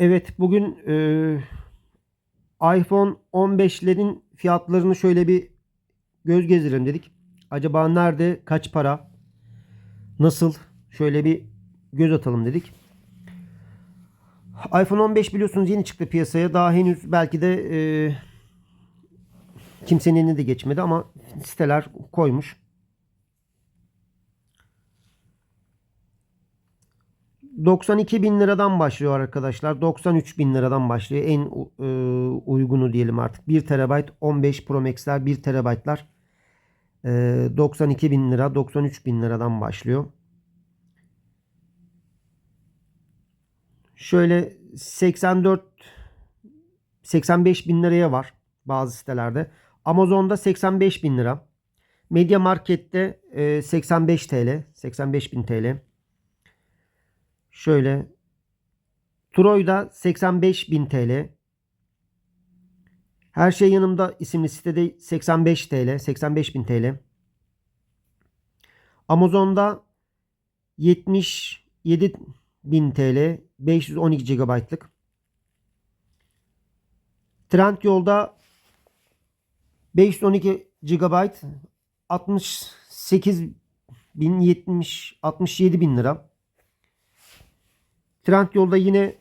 Evet bugün e, iPhone 15'lerin fiyatlarını şöyle bir göz gezdirelim dedik. Acaba nerede kaç para nasıl şöyle bir göz atalım dedik. iPhone 15 biliyorsunuz yeni çıktı piyasaya. Daha henüz belki de e, kimsenin eline de geçmedi ama siteler koymuş. 92 bin liradan başlıyor arkadaşlar. 93 bin liradan başlıyor. En e, uygunu diyelim artık. 1 terabayt 15 Pro Max'ler 1 terabaytlar e, 92 bin lira 93 bin liradan başlıyor. Şöyle 84 85 bin liraya var bazı sitelerde. Amazon'da 85 bin lira. Media Market'te e, 85 TL. 85 bin TL. Şöyle Troy'da 85 bin TL. Her şey yanımda isimli sitede 85 TL. 85 bin TL. Amazon'da 77 bin TL. 512 GB'lık. Trendyol'da 512 GB 68 bin 70 67 bin lira. Trendyol'da yine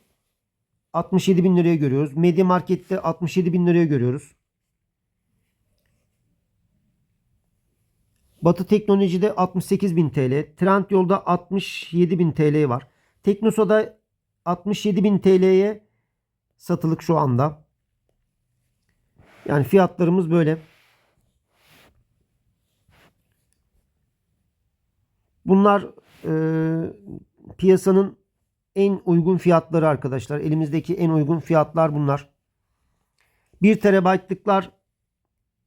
67 bin liraya görüyoruz. Media Market'te 67 bin liraya görüyoruz. Batı Teknoloji'de 68 bin TL. Trendyol'da 67 bin TL var. Teknosa'da 67 bin TL'ye satılık şu anda. Yani fiyatlarımız böyle. Bunlar e, piyasanın en uygun fiyatları arkadaşlar. Elimizdeki en uygun fiyatlar bunlar. 1 terabaytlıklar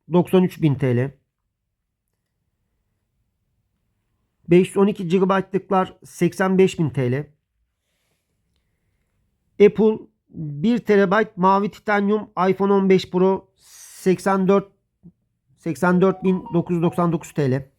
93.000 TL. 512 GB'lıklar 85.000 TL. Apple 1 TB mavi titanyum iPhone 15 Pro 84 84.999 TL.